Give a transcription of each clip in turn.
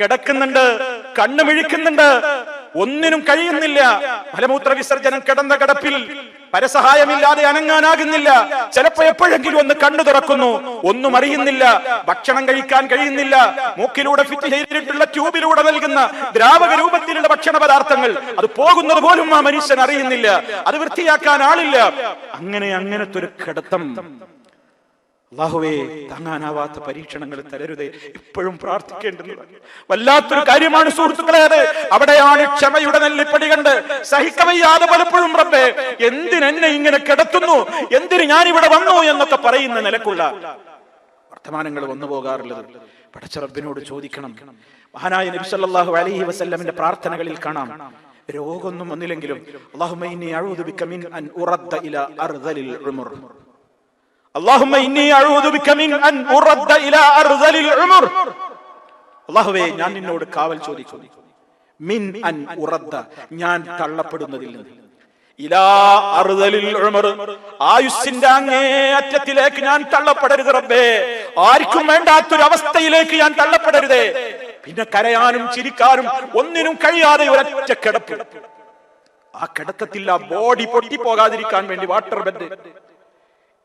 കിടക്കുന്നുണ്ട് കണ്ണു മിഴിക്കുന്നുണ്ട് ഒന്നിനും കഴിയുന്നില്ല. മലമൂത്ര വിസർജനം കിടന്ന കിടപ്പിൽ പരസഹായമില്ലാതെ അനങ്ങാനാകുന്നില്ല. ചിലപ്പോ എപ്പോഴെങ്കിലും ഒന്ന് കണ്ണു തുറക്കുന്നു. ഒന്നും അറിയുന്നില്ല. ഭക്ഷണം കഴിക്കാൻ കഴിയുന്നില്ല. മൂക്കിലൂടെ ഫിറ്റ് ചെയ്തിട്ടുള്ള ട്യൂബിലൂടെ നൽകുന്ന ദ്രാവക രൂപത്തിലുള്ള ഭക്ഷണ പദാർത്ഥങ്ങൾ. അത് പോകുന്നത് പോലും ആ മനുഷ്യൻ അറിയുന്നില്ല. അത് വൃത്തിയാക്കാൻ ആളില്ല. അങ്ങനെ അങ്ങനത്തെ ഒരു കിടത്തം അള്ളാഹുവേ താങ്ങാനാവാത്ത പരീക്ഷണങ്ങൾ തരരുതേ. ഇപ്പോഴും പ്രാർത്ഥിക്കേണ്ടതാണ് വല്ലാത്തൊരു കാര്യമാണ് സുഹൃത്തുക്കളെ അത് അവിടെയാണ് ക്ഷമയുടെ നെല്ലിപ്പടി കണ്ട് സഹിക്കവയ്യാതെ പലപ്പോഴും റബ്ബേ എന്തിനെന്നെ ഇങ്ങനെ കിടത്തുന്നു? എന്തിന് ഞാൻ ഇവിടെ വന്നു എന്നൊക്കെ പറയുന്ന നിലക്കുള്ള വർത്തമാനങ്ങൾ വന്നു പോകാറുള്ളത്. പടച്ച റബ്ബിനോട് ചോദിക്കണം. മഹാനായ നബി സല്ലല്ലാഹു അലൈഹി വസല്ലമിന്റെ പ്രാർത്ഥനകളിൽ കാണാം. രോഗമൊന്നും വന്നില്ലെങ്കിലും മിൻ അൻ ഉറദ്ദ ഇല അർദലിൽ ഉമർ. അല്ലാഹുവേ ഞാൻ നിന്നോട് കാവൽ ചോദിക്കുന്നു മിൻ അൻ ഉറദ്ദ ഞാൻ തള്ളപ്പെടുന്നതിൽ നിന്ന്. ആയുസ്സിന്റെ അങ്ങേ അറ്റത്തിലേക്ക് ഞാൻ തള്ളപ്പെടരുത് റബ്ബേ. ആർക്കും വേണ്ടാത്തൊരവസ്ഥയിലേക്ക് ഞാൻ തള്ളപ്പെടരുതേ. പിന്നെ കരയാനും ചിരിക്കാനും ഒന്നിനും കഴിയാതെ ഒരൊറ്റ കിടപ്പ്. ആ കിടക്കത്തിൽ ആ ബോഡി പൊട്ടിപ്പോകാതിരിക്കാൻ വേണ്ടി വാട്ടർ ബെഡ്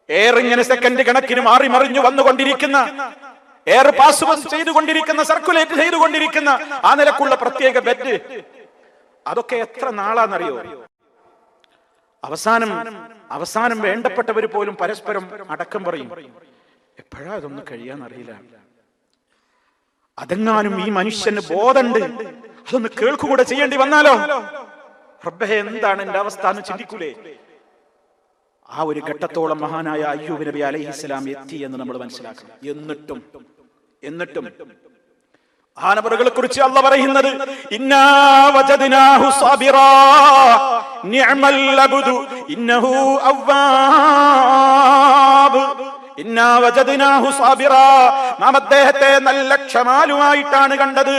എയർ ഇങ്ങനെ സെക്കൻഡ് കണക്കിന് മാറി മറിഞ്ഞു വന്നുകൊണ്ടിരിക്കുന്ന. എയർ പാസ് ചെയ്തുകൊണ്ടിരിക്കുന്ന സർക്കുലേറ്റ് ചെയ്തുകൊണ്ടിരിക്കുന്ന ആ നിലക്കുള്ള പ്രത്യേക ബെഡ് അതൊക്കെ എത്ര നാളാന്നറിയോ? അവസാനം അവസാനം വേണ്ടപ്പെട്ടവര് പോലും പരസ്പരം അടക്കം പറയും എപ്പോഴാ അതൊന്ന് കഴിയാന്നറിയില്ല? അതെങ്ങാനും ഈ മനുഷ്യന് ബോധണ്ട്. അതൊന്ന് കേൾക്കുകൂടെ ചെയ്യേണ്ടി വന്നാലോ? റബ്ബേ എന്താണ് എന്റെ അവസ്ഥ എന്ന് ചിന്തിക്കൂലേ? ആ ഒരു ഘട്ടത്തോളം മഹാനായ അയ്യൂബ് നബി അലൈഹിസ്സലാം എത്തി എന്ന് നമ്മൾ മനസ്സിലാക്കണം. എന്നിട്ടും എന്നിട്ടും. ആനവറുകളെ കുറിച്ച് അല്ല പറയുന്നത് ഇന്നഹു അവ്വാബ്. നാം അദ്ദേഹത്തെ നല്ല ക്ഷമാലുമായിട്ടാണ് കണ്ടത്.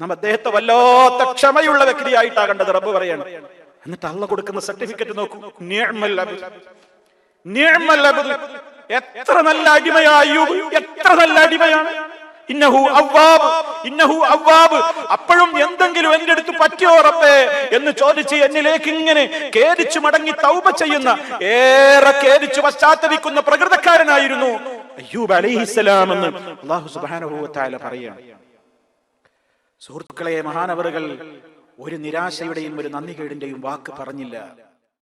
നാം അദ്ദേഹത്തെ വല്ലാത്ത ക്ഷമയുള്ള വ്യക്തിയായിട്ടാ കണ്ടത്. റബ്ബ് പറയാണ്. എന്നിട്ട് അള്ള കൊടുക്കുന്ന സർട്ടിഫിക്കറ്റ് നോക്കൂ. എത്ര നല്ല അടിമയാ അയ്യൂബ് എത്ര നല്ല അടിമയാണ്. ഇന്നഹു അവ്വാബ്. ഇന്നഹു അവ്വാബ്. അപ്പോഴും എന്തെങ്കിലും എന്റെ അടുത്ത് പറ്റിയോ റബ്ബേ എന്ന് ചോദിച്ച് എന്നിലേക്ക് ഇങ്ങനെ കേരിച്ചു മടങ്ങി തൗബ ചെയ്യുന്ന ഏറെ കേരിച്ചു പശ്ചാത്തപിക്കുന്ന പ്രകൃതക്കാരനായിരുന്നു അയ്യൂബ് അലൈഹിസ്സലാം എന്ന് അള്ളാഹു തആല പറയാണ്. സുഹൃത്തുക്കളെ മഹാനവറുകൾ ഒരു നിരാശയുടെയും ഒരു നന്ദികേടിന്റെയും വാക്ക് പറഞ്ഞില്ല.